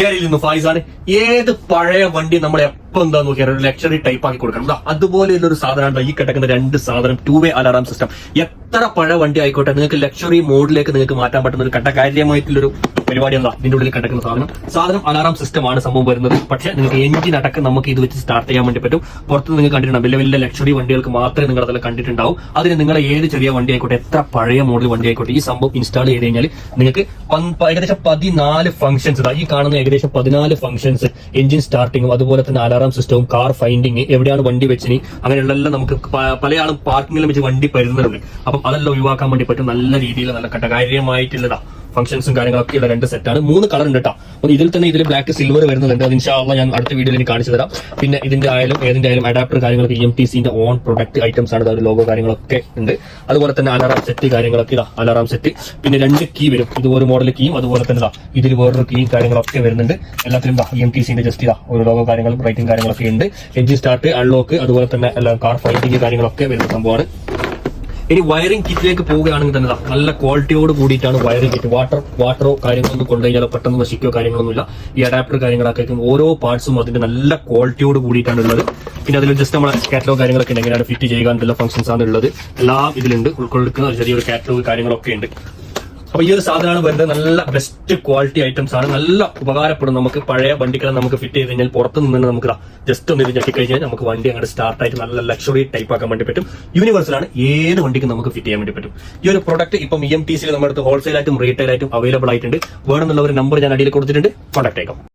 ഡയറിയിൽ നിന്ന് ഫായിസാണ് ഏത് പഴയ വണ്ടി നമ്മൾ എപ്പോ എന്താ നോക്കിയാൽ ഒരു ലക്ഷറി ടൈപ്പ് ആക്കി കൊടുക്കണം. അതുപോലെ അതുപോലെയുള്ള ഒരു സാധനമാണ് ഈ കിടക്കുന്ന രണ്ട് സാധനം ടൂ വേ അലാറാം സിസ്റ്റം എത്ര പഴയ വണ്ടി ആയിക്കോട്ടെ നിങ്ങൾക്ക് ലക്ഷറി മോഡിലേക്ക് നിങ്ങൾക്ക് മാറ്റാൻ പറ്റുന്ന ഒരു ഘട്ടകാര്യമായിട്ടുള്ളൊരു പരിപാടി എന്താ? ഇതിന്റെ ഉള്ളിൽ കിടക്കുന്ന സാധനം. സാധനം അലാറാം സിസ്റ്റം ആണ് സംഭവം വരുന്നത്. പക്ഷെ നിങ്ങൾക്ക് എഞ്ചിൻ അടക്കം നമുക്ക് ഇത് വെച്ച് സ്റ്റാർട്ട് ചെയ്യാൻ വേണ്ടി പറ്റും. പുറത്ത് നിങ്ങൾ കണ്ടിട്ടുണ്ടാവും വലിയ വലിയ ലക്ഷറി വണ്ടികൾക്ക് മാത്രമേ നിങ്ങൾ അതിൽ കണ്ടിട്ടുണ്ടാവും. അതിന് നിങ്ങളെ ഏത് ചെറിയ വണ്ടി ആയിക്കോട്ടെ എത്ര പഴയ മോഡൽ വണ്ടി ആയിക്കോട്ടെ ഈ സംഭവം ഇൻസ്റ്റാൾ ചെയ്ത് കഴിഞ്ഞാൽ നിങ്ങൾക്ക് ഏകദേശം പതിനാല് ഫംഗ്ഷൻസ് ഈ കാണുന്ന ഏകദേശം പതിനാല് ഫംഗ്ഷൻസ് എഞ്ചിൻ സ്റ്റാർട്ടിങ്ങും അതുപോലെ തന്നെ അലാറാം സിസ്റ്റവും കാർ ഫൈൻഡിങ് എവിടെയാണ് വണ്ടി വെച്ചിനി അങ്ങനെയുള്ള നമുക്ക് പലയാളും പാർക്കിങ്ങിലും വെച്ച് വണ്ടി പരുന്നുണ്ട് അപ്പം അതെല്ലാം ഒഴിവാക്കാൻ വേണ്ടി പറ്റും. നല്ല രീതിയിൽ നല്ല ഘട്ടകാര്യമായിട്ടുള്ളതാ ഫംഗ്ഷൻസും കാര്യങ്ങളൊക്കെ ഉള്ള രണ്ട് സെറ്റാണ് മൂന്ന് കളർ ഉണ്ട് കേട്ടോ ഇതിൽ തന്നെ ഇതിൽ ബ്ലാക്ക് സിൽവർ വരുന്നുണ്ട്. അത് ഇൻഷാള്ള ഞാൻ അടുത്ത വീഡിയോയിൽ എനിക്ക് കാണിച്ചു തരാം. പിന്നെ ഇതിന്റെ ആയാലും ഏതിന്റെ ആയാലും അഡാപ്റ്റർ കാര്യങ്ങളൊക്കെ എം ടി സിന്റെ ഓൺ പ്രൊഡക്റ്റ് ഐറ്റംസ് ആണ്. അതായത് ലോഗോ കാര്യങ്ങളൊക്കെ ഉണ്ട്. അതുപോലെ തന്നെ അലാറാം സെറ്റ് കാര്യങ്ങളൊക്കെ ഇതാ. അലാറാം സെറ്റ് പിന്നെ രണ്ട് കീ വരും. ഇത് ഒരു മോഡൽ കീയും അതുപോലെ തന്നെ ഇതാ. ഇതിൽ വേറൊരു കീയും കാര്യങ്ങളൊക്കെ വരുന്നുണ്ട്. എല്ലാത്തിലും എം ടി സിന്റെ ജസ്റ്റ് ഇതാ. ഒരു ലോഗോ കാര്യങ്ങളും റൈറ്റിംഗ് കാര്യങ്ങളൊക്കെ ഉണ്ട്. എഞ്ചിൻ സ്റ്റാർട്ട് അൺലോക്ക് അതുപോലെ തന്നെ എല്ലാം കാർ ഫൈറ്റിംഗ് കാര്യങ്ങളൊക്കെ വരുന്ന സംഭവമാണ്. ഇനി വയറിംഗ് കിറ്റിലേക്ക് പോവുകയാണെങ്കിൽ തന്നെ നല്ല ക്വാളിറ്റിയോട് കൂടിയിട്ടാണ് വയറിംഗ് കിറ്റ് വാട്ടർ വാട്ടറോ കാര്യങ്ങളൊന്നും കൊണ്ടുകഴിഞ്ഞാൽ പെട്ടെന്ന് നശിക്കോ കാര്യങ്ങളൊന്നുമില്ല. ഈ അഡാപ്റ്റർ കാര്യങ്ങളൊക്കെ ഓരോ പാർട്സും അതിന്റെ നല്ല ക്വാളിറ്റിയോട് കൂടിയിട്ടാണ് ഉള്ളത്. പിന്നെ അതിൽ ജസ്റ്റ് നമ്മൾ കാറ്റലോഗ് കാര്യങ്ങളൊക്കെ ഉണ്ട് എങ്ങനെയാണ് ഫിറ്റ് ചെയ്യുക എന്തെല്ലാം ഫംഗ്ഷൻസ് ആണ് ഉള്ളത് എല്ലാം ഇതിലുണ്ട്. ഉൾക്കൊള്ളിക്കുന്ന ചെറിയൊരു കാറ്റലോഗ് കാര്യങ്ങളൊക്കെ ഉണ്ട്. അപ്പൊ ഈ ഒരു സാധനമാണ് വരുന്നത്. നല്ല ബെസ്റ്റ് ക്വാളിറ്റി ഐറ്റംസ് ആണ്. നല്ല ഉപകാരപ്പെടും നമുക്ക്. പഴയ വണ്ടിക്കെല്ലാം നമുക്ക് ഫിറ്റ് ചെയ്ത് കഴിഞ്ഞാൽ പുറത്ത് നിന്ന് നമുക്ക് ജസ്റ്റ് ഒന്ന് ഇത് ഞെട്ടിക്കഴിഞ്ഞാൽ കഴിഞ്ഞാൽ നമുക്ക് വണ്ടി അങ്ങോട്ട് സ്റ്റാർട്ട് ആയിട്ട് നല്ല ലക്ഷറി ടൈപ്പ് ആക്കാൻ വേണ്ടി പറ്റും. യൂണിവേഴ്സലാണ് ഏത് വണ്ടിക്കും നമുക്ക് ഫിറ്റ് ചെയ്യാൻ വേണ്ടി പറ്റും. ഈ ഒരു പ്രൊഡക്റ്റ് ഇപ്പം ഇ എം ടി സിയിൽ നമ്മുടെ അടുത്ത് റീറ്റെയിൽ ആയിട്ടും അവൈലബിൾ ആയിട്ടുണ്ട്. വേണമെന്നുള്ള ഒരു നമ്പർ ഞാൻ അടിയിൽ കൊടുത്തിട്ടുണ്ട്. കോൺടാക്ട് ചെയ്യാം